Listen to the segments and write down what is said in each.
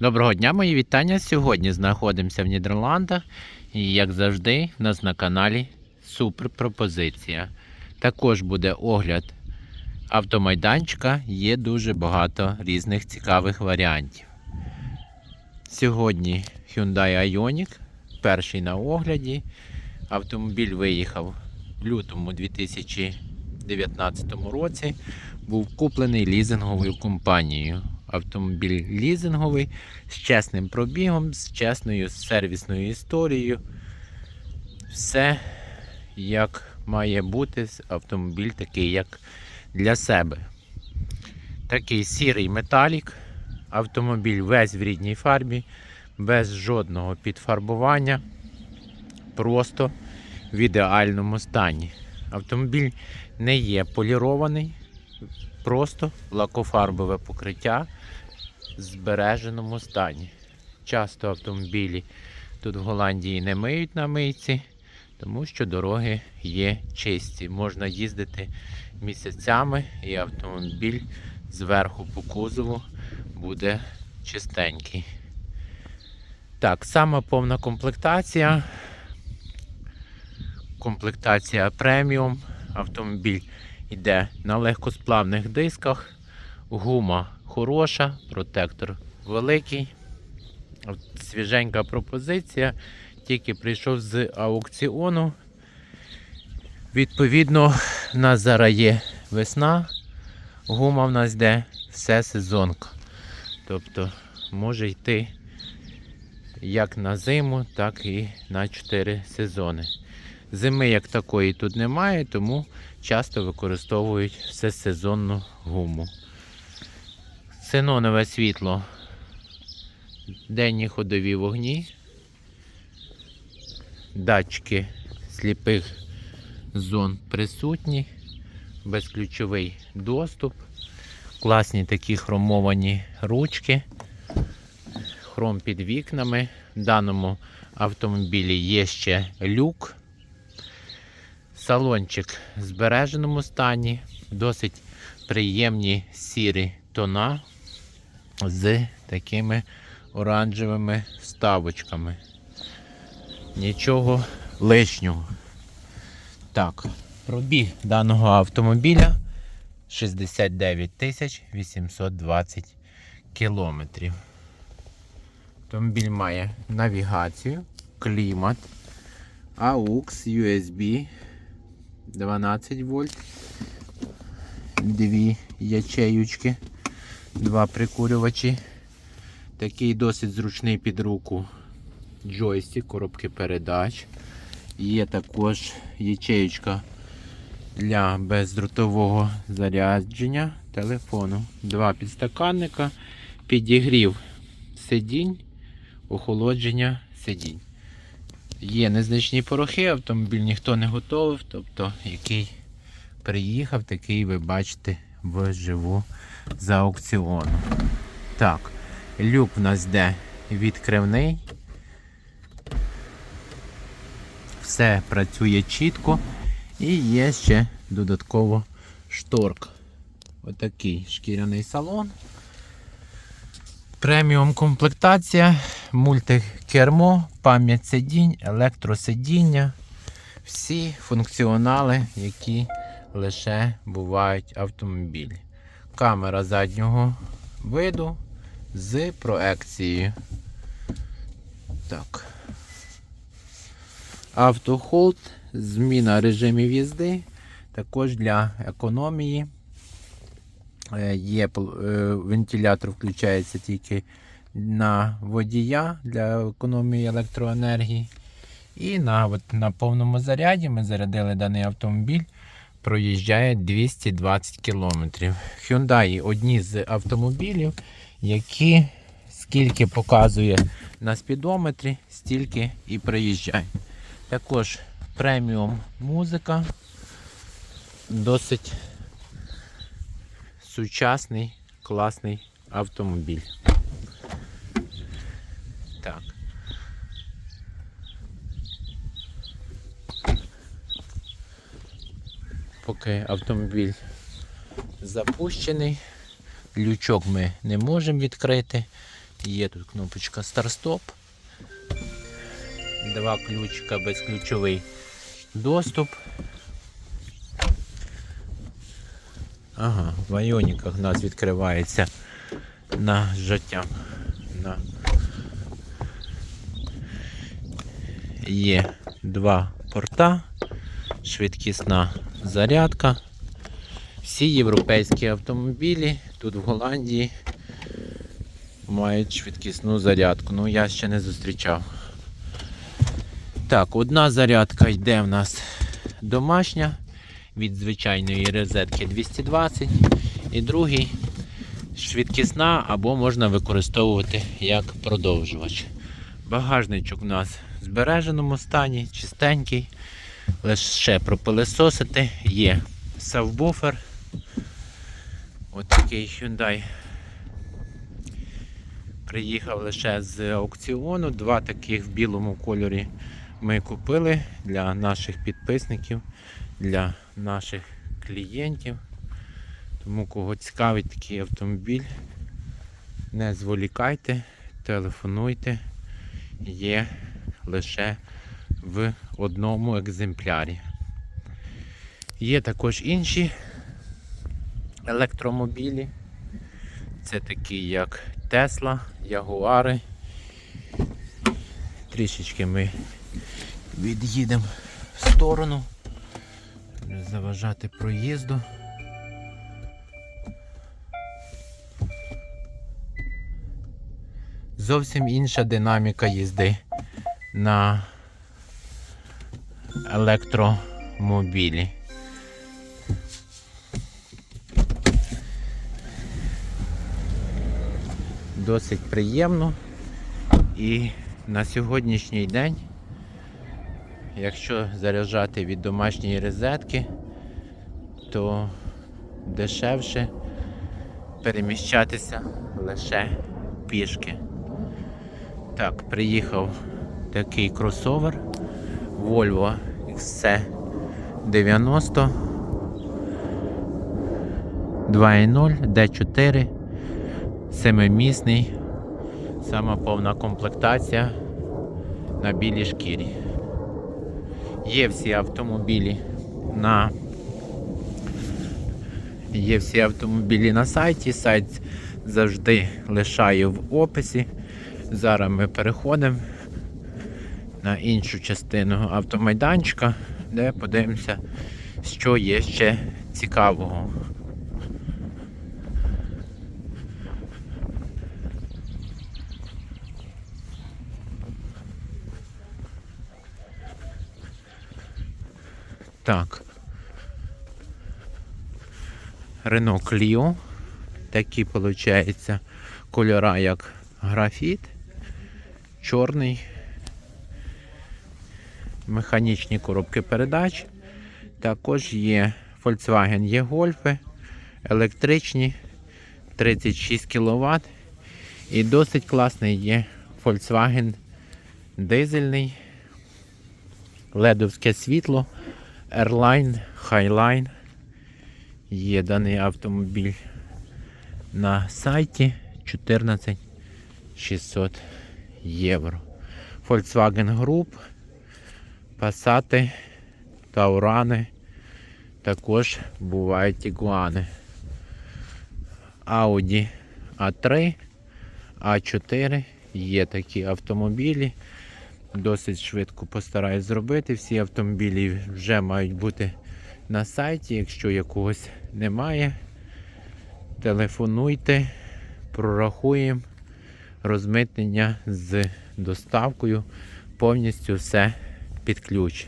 Доброго дня, мої вітання. Сьогодні знаходимося в Нідерландах і, як завжди, в нас на каналі супер пропозиція. Також буде огляд автомайданчика, є дуже багато різних цікавих варіантів. Сьогодні Hyundai Ioniq, перший на огляді. Автомобіль виїхав в лютому 2019 році. Був куплений лізинговою компанією. Автомобіль лізинговий з чесним пробігом, з чесною сервісною історією. Все як має бути автомобіль такий, як для себе. Такий сірий металік. Автомобіль весь в рідній фарбі, без жодного підфарбування. Просто в ідеальному стані. Автомобіль не є полірований, просто лакофарбове покриття в збереженому стані. Часто автомобілі тут в Голландії не миють на мийці, тому що дороги є чисті. Можна їздити місяцями і автомобіль зверху по кузову буде чистенький. Так, сама повна комплектація. Комплектація преміум. Автомобіль йде на легкосплавних дисках. Гума хороша, протектор великий. Свіженька пропозиція. Тільки прийшов з аукціону. Відповідно, в нас зараз є весна. Гума в нас йде все сезонка. Тобто може йти як на зиму, так і на 4 сезони. Зими як такої тут немає, тому часто використовують всесезонну гуму. Синонове світло, денні ходові вогні, датчики сліпих зон присутні, безключовий доступ, класні такі хромовані ручки, хром під вікнами. В даному автомобілі є ще люк. Салончик в збереженому стані, досить приємні сірі тона з такими оранжевими вставочками. Нічого лишнього. Так, пробіг даного автомобіля 69 820 кілометрів. Автомобіль має навігацію, клімат, AUX, USB 12 вольт, дві ячеючки, два прикурювачі. Такий досить зручний під руку джойстик, коробки передач. Є також ячеючка для бездротового зарядження телефону. Два підстаканника, підігрів сидінь, охолодження сидінь. Є незначні порохи, автомобіль ніхто не готовив, тобто який приїхав, такий ви бачите вживу за аукціону. Так, люк в нас йде відкривний. Все працює чітко і є ще додатково шторк. Отакий шкіряний салон. Преміум комплектація, мультикермо, пам'ять сидінь, електросидіння. Всі функціонали, які лише бувають автомобілі. Камера заднього виду з проекцією. Так. Автохолд, зміна режимів їзди. Також для економії. Е, Є е, вентилятор включається тільки на водія для економії електроенергії. І на, от, на повному заряді ми зарядили даний автомобіль. Проїжджає 220 км. Hyundai одні з автомобілів, які скільки показує на спідометрі, стільки і проїжджає. Також преміум музика. Досить сучасний, класний автомобіль. Поки автомобіль запущений, лючок ми не можемо відкрити. Є тут кнопочка старт-стоп. Два ключика безключовий доступ. Ага, в айоніках у нас відкривається нажаттям на є два порта, швидкісна зарядка. Всі європейські автомобілі тут в Голландії мають швидкісну зарядку. Ну я ще не зустрічав. Так, одна зарядка йде в нас домашня від звичайної розетки 220 і другий швидкісна або можна використовувати як продовжувач. Багажничок у нас в збереженому стані, чистенький. Лише пропилесосити є сабвуфер. Ось такий Hyundai. Приїхав лише з аукціону. Два таких в білому кольорі ми купили для наших підписників, для наших клієнтів. Тому кого цікавить такий автомобіль, не зволікайте, телефонуйте. Є лише в одному екземплярі. Є також інші електромобілі. Це такі як Тесла, Ягуари. Трішечки ми від'їдемо в сторону, не заважати проїзду. Зовсім інша динаміка їзди на електромобілі. Досить приємно. І на сьогоднішній день, якщо заряджати від домашньої розетки, то дешевше переміщатися лише пішки. Так, приїхав такий кросовер Volvo XC90 2.0 D4 семимісний, сама повна комплектація на білій шкірі. Є всі автомобілі на Є всі автомобілі на сайті. Сайт завжди лишаю в описі. Зараз ми переходимо на іншу частину автомайданчика, де подивимося, що є ще цікавого. Так. Renault Clio. Такі, виходить, кольора, як графіт, чорний, механічні коробки передач. Також є Volkswagen є гольфи, електричні, 36 кВт. І досить класний є Volkswagen дизельний, ледовське світло, Airline, Highline. Є даний автомобіль на сайті 14 600 євро. Volkswagen Group, Passat, Таурани, також бувають Тігуани. Audi A3, A4 є такі автомобілі. Досить швидко постараюсь зробити. Всі автомобілі вже мають бути на сайті. Якщо якогось немає, телефонуйте, прорахуємо розмитнення з доставкою. Повністю все під ключ.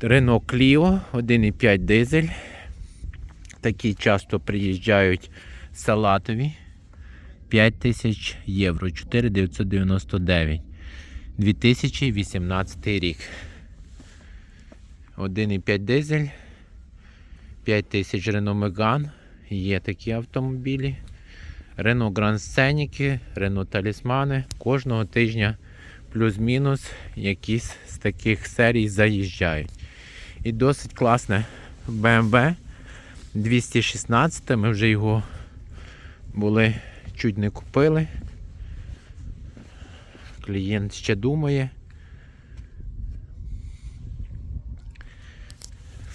Renault Clio 1,5 дизель. Такі часто приїжджають салатові. 5000 євро, 4999. 2018 рік. 1,5 дизель. 5000 Renault Megane. Є такі автомобілі. Renault Grand Scenic, Renault Talismani. Кожного тижня плюс-мінус якісь з таких серій заїжджають. І досить класне BMW 216. Ми вже його були чуть не купили. Клієнт ще думає.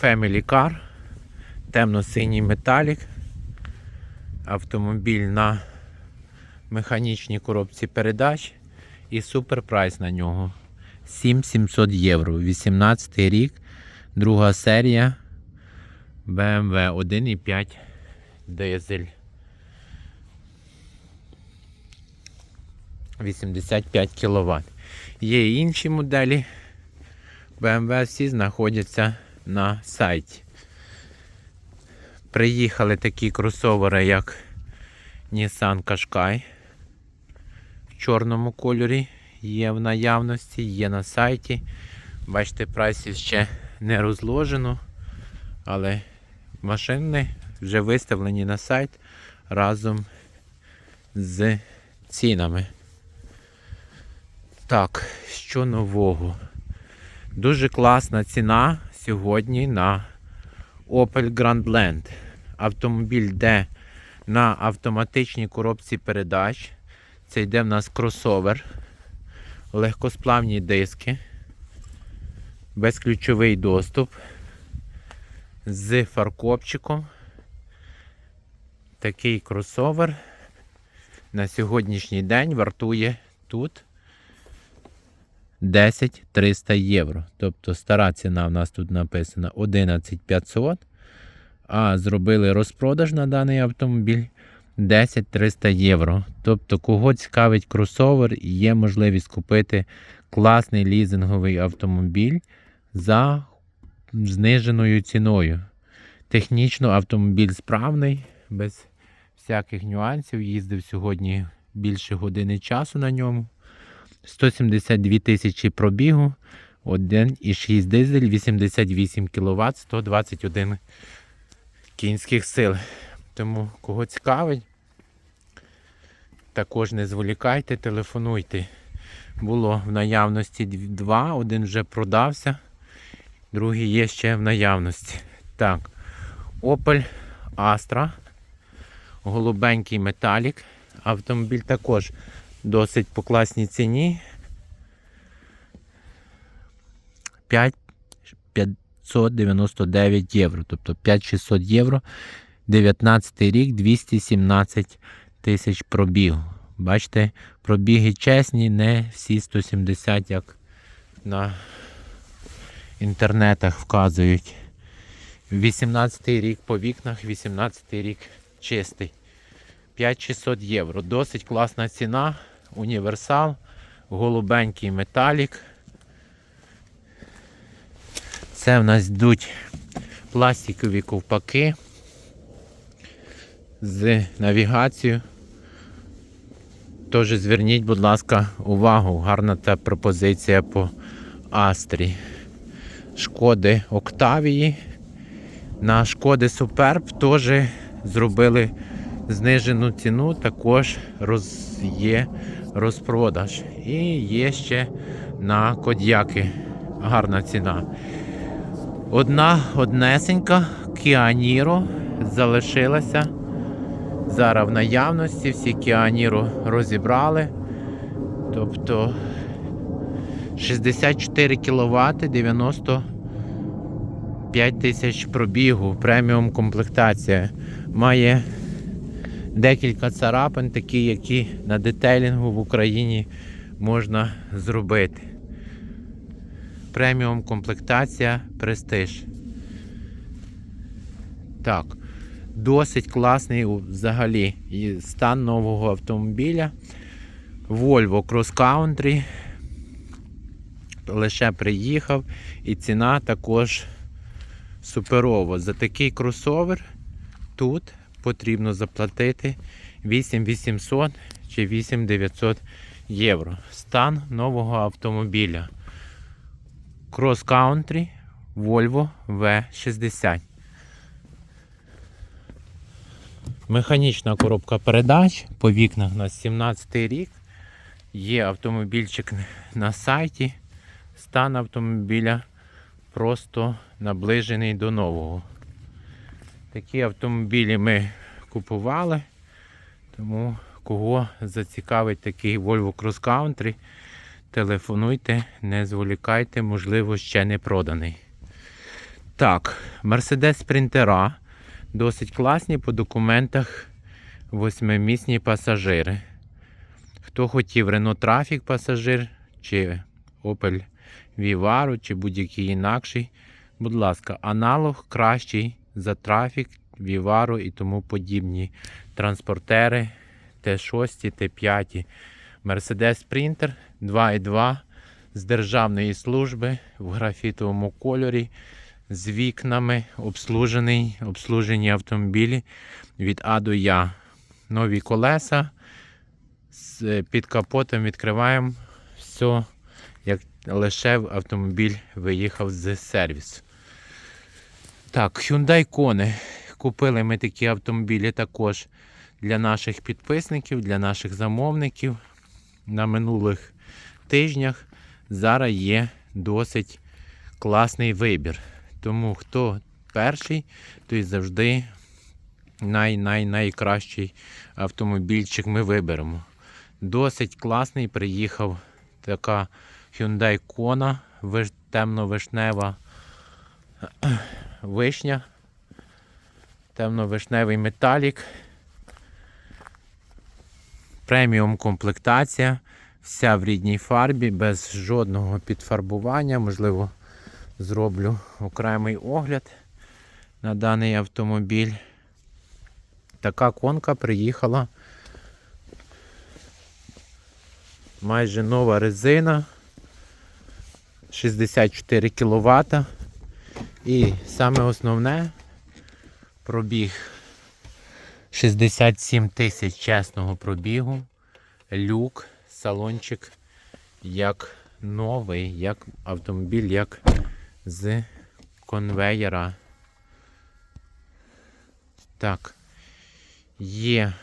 Family Car, темно-синій металік, автомобіль на механічній коробці передач і супер прайс на нього. 7700 євро. 18 рік, друга серія BMW 1.5 дизель. 85 кВт. Є інші моделі BMW, всі знаходяться на сайті. Приїхали такі кросовери, як Nissan Qashqai чорному кольорі. Є в наявності, є на сайті. Бачите, прайсів ще не розложено, але машини вже виставлені на сайт разом з цінами. Так, що нового? Дуже класна ціна сьогодні на Opel Grandland. Автомобіль йде на автоматичній коробці передач. Це йде в нас кросовер, легкосплавні диски, безключовий доступ. З фаркопчиком. Такий кросовер. На сьогоднішній день вартує тут 10 300 євро. Тобто стара ціна в нас тут написана 11 500, а зробили розпродаж на даний автомобіль 10 300 євро. Тобто, кого цікавить кросовер, є можливість купити класний лізинговий автомобіль за зниженою ціною. Технічно автомобіль справний, без всяких нюансів. Їздив сьогодні більше години часу на ньому. 172 тисячі пробігу, 1,6 дизель, 88 кВт, 121 кінських сил. Тому кого цікавить, також не зволікайте, телефонуйте. Було в наявності два, один вже продався, другий є ще в наявності. Так, Opel Astra, голубенький металік. Автомобіль також досить по класній ціні. 5 599 євро, тобто 5600 євро. 19 рік, 217 тисяч пробігу. Бачите, пробіги чесні, не всі 170, як на інтернетах вказують. 18-й рік по вікнах, 18-й рік чистий. 5600 євро. Досить класна ціна. Універсал, голубенький металік. Це в нас йдуть пластикові ковпаки з навігацією. Тож зверніть, будь ласка, увагу, гарна та пропозиція по Астрі. Шкоди Октавії. На шкоди Суперб теж зробили знижену ціну, також роз, є розпродаж. І є ще на кодяки гарна ціна. Одна однесенька Niro залишилася. Зараз в наявності всі Niro розібрали. Тобто 64 кВт 95 тисяч пробігу, преміум комплектація. Має декілька царапин, такі, які на детейлінгу в Україні можна зробити. Преміум комплектація Престиж. Так, досить класний взагалі стан нового автомобіля. Volvo Cross Country. Лише приїхав і ціна також суперова. За такий кросовер тут потрібно заплатити 8800 чи 8900 євро. Стан нового автомобіля. Cross Country Volvo V60. Механічна коробка передач. По вікнах на 17 рік. Є автомобільчик на сайті. Стан автомобіля просто наближений до нового. Такі автомобілі ми купували, тому кого зацікавить такий Volvo Cross Country, телефонуйте, не зволікайте, можливо, ще не проданий. Так, Mercedes Sprinter досить класні по документах восьмимісні пасажири. Хто хотів Renault Traffic пасажир, чи Opel Vivaro, чи будь-який інакший, будь ласка, аналог кращий за Traffic, Vivaro і тому подібні транспортери Т6, Т5. Mercedes Sprinter 2.2 з державної служби в графітовому кольорі з вікнами, обслужений, обслужені автомобілі від А до Я. Нові колеса. Під капотом відкриваємо все, як лише автомобіль виїхав з сервісу. Так, Hyundai Kona. Купили ми такі автомобілі також для наших підписників, для наших замовників на минулих тижнях. Зараз є досить класний вибір. Тому хто перший, той завжди най-най-найкращий автомобільчик ми виберемо. Досить класний приїхав така Hyundai Kona, виш- темно-вишнева вишня, темно-вишневий металік, преміум комплектація, вся в рідній фарбі, без жодного підфарбування. Можливо, зроблю окремий огляд на даний автомобіль. Така конка приїхала. Майже нова резина. 64 кВт. І саме основне пробіг 67 тисяч чесного пробігу. Люк, салончик як новий, як автомобіль, як з конвеєра. Так. Є,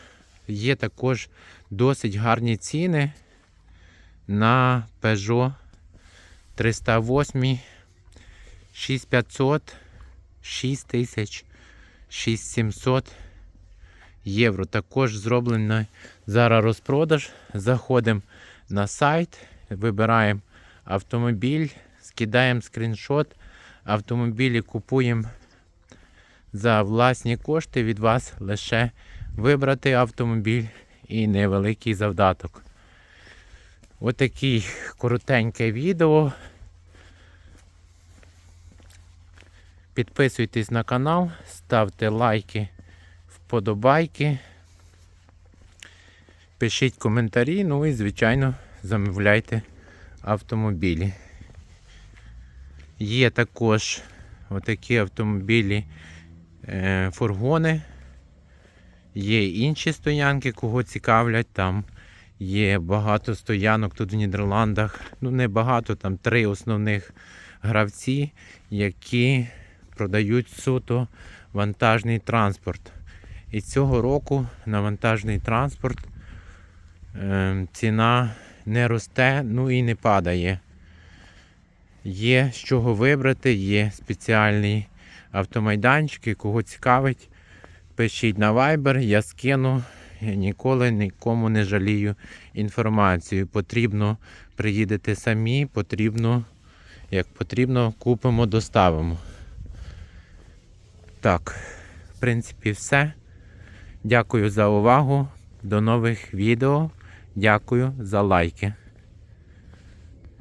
є також досить гарні ціни на Peugeot 308 6500, 6000, 6700 євро. Також зроблений зараз розпродаж. Заходимо на сайт, вибираємо автомобіль, скидаємо скріншот, автомобілі купуємо за власні кошти від вас лише вибрати автомобіль і невеликий завдаток. Отаке коротеньке відео. Підписуйтесь на канал, ставте лайки, вподобайки, пишіть коментарі, ну і, звичайно, замовляйте автомобілі. Є також отакі автомобілі, е, фургони, є інші стоянки, кого цікавлять. Там є багато стоянок тут в Нідерландах. Ну, не багато, там три основних гравці, які продають суто вантажний транспорт. І цього року на вантажний транспорт е, ціна не росте, ну і не падає. Є з чого вибрати, є спеціальні автомайданчики, кого цікавить, пишіть на Viber, я скину. Я ніколи нікому не жалію інформацію. Потрібно приїдете самі, потрібно, як потрібно, купимо, доставимо. Так, в принципі, все. Дякую за увагу. До нових відео. Дякую за лайки.